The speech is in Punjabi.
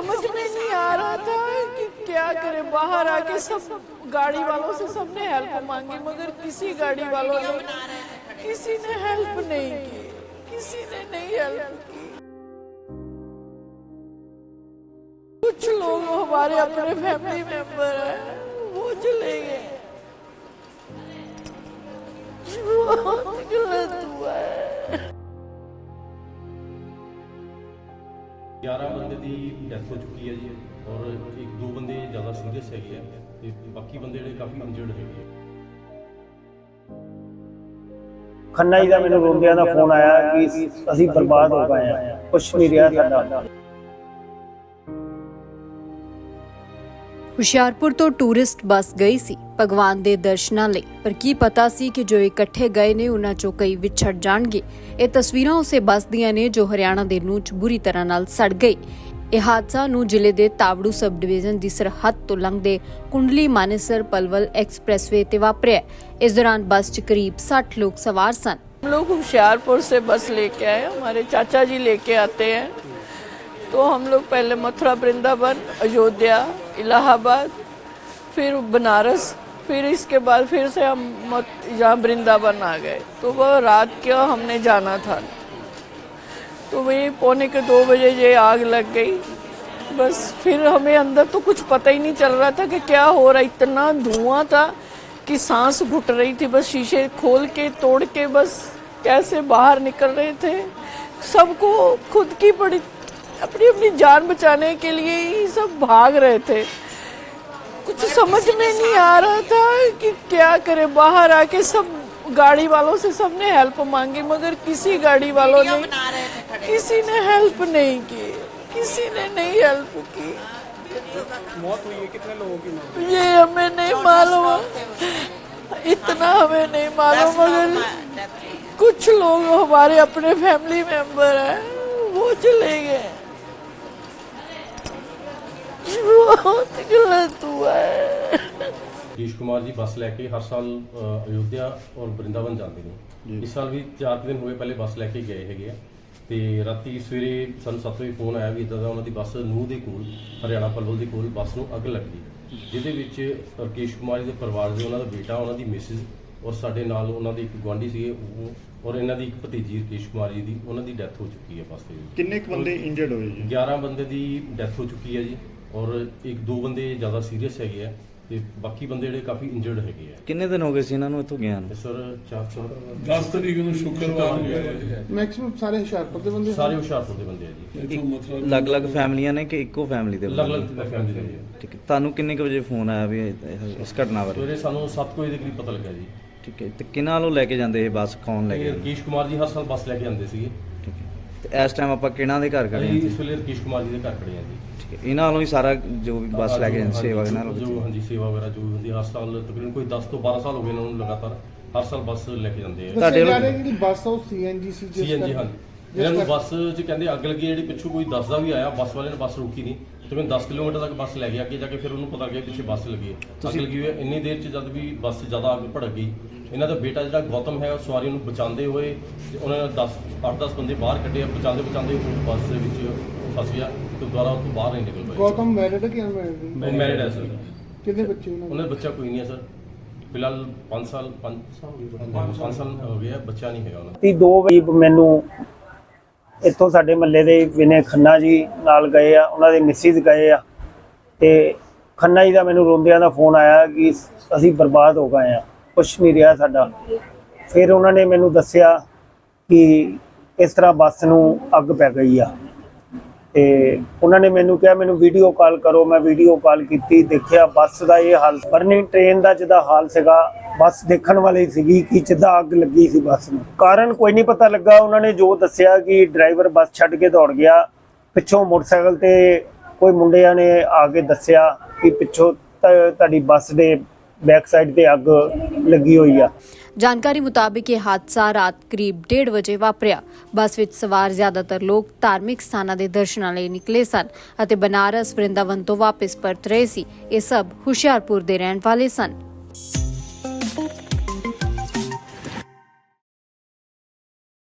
समझ में नहीं आ रहा था कि क्या करे। बाहर आके सब गाड़ी वालों से सबने हेल्प मांगी, मगर किसी गाड़ी वालों ने किसी ने हेल्प नहीं की। किसी ने नहीं हेल्प की। कुछ लोग हमारे अपने फैमिली मेंबर हैं, वो चले गए हुआ है। 11 ਬੰਦੇ ਦੀ ਡੈਥ ਹੋ ਚੁੱਕੀ ਹੈ ਜੀ ਔਰ ਇੱਕ ਦੋ ਬੰਦੇ ਜ਼ਿਆਦਾ ਸੀਰੀਅਸ ਹੈਗੇ ਆ ਤੇ ਬਾਕੀ ਬੰਦੇ ਜਿਹੜੇ ਕਾਫੀ ਇੰਜਰਡ ਹੈਗੇ ਆ। ਖੰਨਾ ਜੀ ਦਾ ਮੈਨੂੰ ਰੋਂਦਿਆਂ ਦਾ ਫੋਨ ਆਇਆ ਕਿ ਅਸੀਂ ਬਰਬਾਦ ਹੋ ਗਏ ਆ ਕੁਛ ਨਹੀਂ ਰਿਹਾ ਸਾਡਾ। ਹੁਸ਼ਿਆਰਪੁਰ ਤੋਂ ਟੂਰਿਸਟ ਬੱਸ ਗਈ ਸੀ ਭਗਵਾਨ ਦੇ ਦਰਸ਼ਨਾਂ ਲਈ ਪਰ ਕੀ ਪਤਾ ਸੀ ਕਿ ਜੋ ਇਕੱਠੇ ਗਏ ਨੇ ਉਹਨਾਂ ਚੋਂ ਕਈ ਵਿਛੜ ਜਾਣਗੇ ਇਹ ਤਸਵੀਰਾਂ ਉਸੇ ਬੱਸ ਦੀਆਂ ਨੇ ਜੋ ਹਰਿਆਣਾ ਦੇ ਨੂੰ ਚ ਬੁਰੀ ਤਰ੍ਹਾਂ ਨਾਲ ਸੜ ਗਈ ਇਹ ਹਾਦਸਾ ਨੂੰ ਜ਼ਿਲ੍ਹੇ ਦੇ ਤਾਵੜੂ ਸਬ ਡਿਵੀਜ਼ਨ ਦੀ ਸਰਹੱਦ ਤੋਂ ਲੰਘਦੇ ਕੁੰਡਲੀ ਮਾਨੇਸਰ ਪਲਵਲ ਐਕਸਪ੍ਰੈਸਵੇ ਤੇ ਵਾਪਰਿਆ ਇਸ ਦੌਰਾਨ ਬੱਸ 'ਚ ਕਰੀਬ 60 ਲੋਕ ਸਵਾਰ ਸਨ हम लोग होशियारपुर से बस लेके आए हमारे चाचा जी लेके आते हैं तो हम लोग पहले मथुरा वृंदावन अयोध्या इलाहाबाद, फिर बनारस, फिर इसके बाद फिर से हम यहाँ वृंदावन आ गए। तो वह रात का हमने जाना था। तो वही पौने के दो बजे ये आग लग गई। बस फिर हमें अंदर तो कुछ पता ही नहीं चल रहा था कि क्या हो रहा इतना धुआँ था कि सांस घुट रही थी। बस शीशे खोल के, तोड़ के बस कैसे बाहर निकल रहे थे। सबको खुद की बड़ी अपनी अपनी जान बचाने के लिए ही सब भाग रहे थे। कुछ समझ में नहीं आ रहा था कि क्या करे। बाहर आके सब गाड़ी वालों से सबने हेल्प मांगी मगर किसी गाड़ी वालों ने किसी ने हेल्प नहीं की किसी ने नहीं हेल्प की। मौत हुई है कितने लोगों की मौत ये हमें नहीं मालूम। इतना हमें नहीं मालूम मगर कुछ लोग हमारे अपने फैमिली मेंबर हैं वो चले गए। ਬਹੁਤ ਗਲਤ ਹੋਇਆ ਹੈ। ਜੀਸ਼ ਕੁਮਾਰ ਜੀ ਬੱਸ ਲੈ ਕੇ ਹਰ ਸਾਲ ਅ, ਅਯੁੱਧਿਆ ਔਰ ਬ੍ਰਿੰਦਾਵਨ ਜਾਂਦੇ ਨੇ। ਇਸ ਸਾਲ ਵੀ ਚਾਰ ਕੁ ਦਿਨ ਹੋਏ ਪਹਿਲੇ ਬੱਸ ਲੈ ਕੇ ਗਏ ਹੈਗੇ ਆ। ਤੇ ਰਾਤੀ ਸਵੇਰੇ ਸਾਨੂੰ ਸੱਤ ਵਜੇ ਫੋਨ ਆਇਆ ਵੀ ਇਦਾਂ ਦਾ ਉਹਨਾਂ ਦੀ ਬੱਸ ਨੂਹ ਦੇ ਕੋਲ ਹਰਿਆਣਾ ਪਲਵਲ ਦੇ ਕੋਲ ਬੱਸ ਨੂੰ ਅੱਗ ਲੱਗ ਗਈ। ਜਿਹਦੇ ਵਿੱਚ ਰਕੇਸ਼ ਕੁਮਾਰ ਜੀ ਦੇ ਪਰਿਵਾਰ ਦੇ ਉਹਨਾਂ ਦਾ ਬੇਟਾ ਉਹਨਾਂ ਦੀ ਮਿਸਿਸ ਔਰ ਸਾਡੇ ਨਾਲ ਉਹਨਾਂ ਦੇ ਇੱਕ ਗੁਆਂਢੀ ਸੀਗੇ ਉਹ ਔਰ ਇਹਨਾਂ ਦੀ ਇੱਕ ਭਤੀਜੀ ਰਕੇਸ਼ ਕੁਮਾਰ ਜੀ ਦੀ ਉਹਨਾਂ ਦੀ ਡੈਥ ਹੋ ਚੁੱਕੀ ਹੈ ਬੱਸ ਦੇ ਵਿੱਚ। ਕਿੰਨੇ ਕੁ ਬੰਦੇ ਇੰਜਰਡ ਹੋਏ ਜੀ? 11 ਬੰਦੇ ਦੀ ਡੈਥ ਹੋ ਚੁੱਕੀ ਹੈ ਜੀ। ਔਰ ਇੱਕ ਦੋ ਬੰਦੇ ਜ਼ਿਆਦਾ ਸੀਰੀਅਸ ਹੈਗੇ ਆ ਤੇ ਬਾਕੀ ਬੰਦੇ ਜਿਹੜੇ ਕਾਫੀ ਇੰਜਰਡ ਹੈਗੇ ਆ। ਕਿੰਨੇ ਦਿਨ ਹੋ ਗਏ ਸੀ ਇਹਨਾਂ ਨੂੰ ਇੱਥੋਂ ਗਿਆ ਨੂੰ? ਤੇ ਸਰ 400 10 ਤਰੀਕ ਨੂੰ ਸ਼ੁੱਕਰਵਾਰ ਨੂੰ ਗਏ ਮੈਕਸਿਮਮ ਸਾਰੇ ਹੁਸ਼ਿਆਰਪੁਰ ਦੇ ਬੰਦੇ ਸਾਰੇ ਹੁਸ਼ਿਆਰਪੁਰ ਦੇ ਬੰਦੇ ਆ ਜੀ। ਇੱਥੋਂ ਮਤਲਬ ਅਲੱਗ-ਅਲੱਗ ਫੈਮਲੀਆਂ ਨੇ ਕਿ ਇੱਕੋ ਫੈਮਿਲੀ ਦੇ ਬੰਦੇ? ਅਲੱਗ-ਅਲੱਗ ਫੈਮਿਲੀ ਦੇ ਆ। ਠੀਕ ਹੈ। ਤੁਹਾਨੂੰ ਕਿੰਨੇ ਕੁ ਵਜੇ ਫੋਨ ਆਇਆ ਵੀ ਇਹ- ਇਸ ਘਟਨਾ ਬਾਰੇ? ਸਵੇਰੇ ਸਾਨੂੰ 7 ਵਜੇ ਦੇ ਕਰੀਬ ਪਤਾ ਲੱਗਾ ਜੀ। ਠੀਕ ਹੈ। ਤੇ ਕਿਹਨਾਂ ਵੱਲੋਂ ਲੈ ਕੇ ਜਾਂਦੇ ਇਹ ਬੱਸ? ਕੌਣ ਲੈ ਕੇ ਇਹ? ਰਕੇਸ਼ ਕੁਮਾਰ ਜੀ ਹਰ ਸਾਲ ਬੱਸ ਲੈ ਕੇ ਆਉਂਦੇ ਸੀਗੇ। ਠੀਕ ਹੈ। ਤੇ ਇਸ ਟਾਈਮ ਆਪਾਂ ਕਿਹਨਾਂ ਦੇ ਘਰ ਖੜੇ ਹਾਂ ਅਸੀਂ ਜੀ? ਇਸ ਵੇਲੇ ਰਕੇਸ਼ ਕੁਮਾਰ ਜੀ ਦੇ ਘਰ ਖੜੇ ਆ ਜੀ। ਹੈ ਇਹਨਾਂ ਵੱਲੋਂ ਹੀ ਸਾਰਾ ਜੋ ਵੀ ਬੱਸ ਲੈ ਕੇ ਜਾਂਦੇ ਸੇਵਾ ਇਹਨਾਂ ਜੋ ਹਾਂਜੀ ਸੇਵਾ ਵਗੈਰਾ ਜੋ ਵੀ ਹੁੰਦੀ ਹੈ, ਹਰ ਸਾਲ ਤਕਰੀਬਨ ਕੋਈ 10 ਤੋਂ 12 ਸਾਲ ਹੋ ਗਏ ਇਹਨਾਂ ਨੂੰ ਲਗਾਤਾਰ ਹਰ ਸਾਲ ਬੱਸ ਲੈ ਕੇ ਜਾਂਦੇ ਆ। ਤੁਹਾਡੇ ਵੱਲ- ਕਿ ਜਿਹੜੀ ਬੱਸ ਆ ਉਹ ਸੀਐਨਜੀ ਸੀ ਜਿਸ ਸੀਐਨਜੀ ਹਾਂਜੀ। ਇਹਨਾਂ ਨੂੰ ਬੱਸ 'ਚ ਕਹਿੰਦੇ ਅੱਗ ਲੱਗੀ ਜਿਹੜੀ ਪਿੱਛੋਂ ਕੋਈ ਦੱਸਦਾ ਵੀ ਆਇਆ ਬੱਸ ਵਾਲੇ ਨੇ ਬੱਸ ਰੋਕੀ ਨਹੀਂ। ਤਕਰੀਬਨ 10 ਕਿਲੋਮੀਟਰ ਤੱਕ ਬੱਸ ਲੈ ਗਿਆ ਅੱਗੇ ਜਾ ਕੇ ਫਿਰ ਉਹਨੂੰ ਪਤਾ ਲੱਗਿਆ ਪਿੱਛੇ ਬੱਸ ਲੱਗੀ ਹੈ। ਅੱਗ ਲੱਗੀ ਹੋਈ ਹੈ ਇੰਨੀ ਦੇਰ 'ਚ ਜਦ ਵੀ ਬੱਸ ਜ਼ਿਆਦਾ ਅੱਗ ਭੜਕ ਗਈ ਇਹਨਾਂ ਦਾ ਬੇਟਾ ਜਿਹੜਾ ਗੌਤਮ ਹੈ ਉਹ ਸਵਾਰੀ ਨੂੰ ਬਚਾਉਂਦੇ ਹੋਏ ਤੇ ਉਹਨਾਂ ਨੇ 10 8-10 ਬੰਦੇ ਬਾਹਰ ਕੱਢੇ ਬਚਾਉਂਦੇ ਬਚਾਉਂਦੇ ਉਹ ਬੱਸ ਦੇ ਵਿੱਚ ਫਸ ਗਿਆ ਤੇ ਦੁਬਾਰਾ ਉਹ ਤੋਂ ਬਾਹਰ ਨਹੀਂ ਨਿਕਲ ਪਾਇਆ। ਗੌਤਮ ਮੈਰਿਡ ਕਿ ਅਨਮੈਰਿਡ ਉਹ ਮੈਰਿਡ ਹੈ ਸਰ ਕਿੰਨੇ ਬੱਚੇ ਉਹਨਾਂ ਉਹਨਾਂ ਦਾ ਬੱਚਾ ਕੋਈ ਨਹੀਂ ਹੈ ਸਰ ਫਿਲਹਾਲ 5 ਸਾਲ 5 ਸਾਲ 5 ਸਾਲ ਹੋ ਗਿਆ ਬੱਚਾ ਨਹੀਂ ਹੈਗਾ ਉਹਨਾਂ ਦਾ। ਤੀ 2 ਵਜੇ ਮੈਨੂੰ ਇੱਥੋਂ ਸਾਡੇ ਮੱਲੇ ਦੇ ਵਿਨੇ ਖੰਨਾ ਜੀ ਨਾਲ ਗਏ ਆ, ਉਹਨਾਂ ਦੇ ਮਿਸਿਸ ਗਏ ਆ। ਤੇ ਖੰਨਾ ਜੀ ਦਾ ਮੈਨੂੰ ਰੋਂਦਿਆਂ ਦਾ ਫੋਨ ਆਇਆ ਕਿ ਅਸੀਂ ਬਰਬਾਦ ਹੋ ਗਏ ਆ, ਕੁਛ ਨਹੀਂ ਰਿਹਾ ਸਾਡਾ। ਫਿਰ ਉਹਨਾਂ ਨੇ ਮੈਨੂੰ ਦੱਸਿਆ ਕਿ ਇਸ ਤਰ੍ਹਾਂ ਬੱਸ ਨੂੰ ਅੱਗ ਪੈ ਗਈ ਆ। ਤੇ ਉਹਨਾਂ ਨੇ ਮੈਨੂੰ ਕਿਹਾ, ਮੈਨੂੰ ਵੀਡੀਓ ਕਾਲ ਕਰੋ। ਮੈਂ ਵੀਡੀਓ ਕਾਲ ਕੀਤੀ, ਦੇਖਿਆ ਬੱਸ ਦਾ ਇਹ ਹਾਲ ਬਰਨਿੰਗ ਟ੍ਰੇਨ ਦਾ ਜਿਹਦਾ ਹਾਲ ਸੀਗਾ ਬੱਸ ਦੇਖਣ ਵਾਲੀ ਸੀਗੀ ਕਿ ਜਿੱਦਾਂ ਅੱਗ ਲੱਗੀ ਸੀ ਬੱਸ ਨੂੰ। ਕਾਰਨ ਕੋਈ ਨਹੀਂ ਪਤਾ ਲੱਗਾ। ਉਹਨਾਂ ਨੇ ਜੋ ਦੱਸਿਆ ਕਿ ਡਰਾਈਵਰ ਬੱਸ ਛੱਡ ਕੇ ਦੌੜ ਗਿਆ। ਪਿੱਛੋਂ ਮੋਟਰਸਾਈਕਲ ਤੇ ਕੋਈ ਮੁੰਡਿਆਂ ਨੇ ਆ ਕੇ ਦੱਸਿਆ ਕਿ ਪਿੱਛੋਂ ਤੁਹਾਡੀ ਬੱਸ ਦੇ ਬੈਕ ਸਾਈਡ ਤੇ ਅੱਗ ਲੱਗੀ ਹੋਈ ਆ। ਜਾਣਕਾਰੀ ਮੁਤਾਬਿਕ ਇਹ ਹਾਦਸਾ ਰਾਤ ਕਰੀਬ 1:30 ਵਜੇ ਵਾਪਰਿਆ। ਬੱਸ ਵਿੱਚ ਸਵਾਰ ਜ਼ਿਆਦਾਤਰ ਲੋਕ ਧਾਰਮਿਕ ਸਥਾਨਾਂ ਦੇ ਦਰਸ਼ਨਾਂ ਲਈ ਨਿਕਲੇ ਸਨ ਅਤੇ ਬਨਾਰਸ ਵਰਿੰਦਾਵਨ ਤੋਂ ਵਾਪਸ ਪਰਤ ਰਹੇ ਸੀ। ਇਹ ਸਭ ਹੁਸ਼ਿਆਰਪੁਰ ਦੇ ਰਹਿਣ ਵਾਲੇ ਸਨ।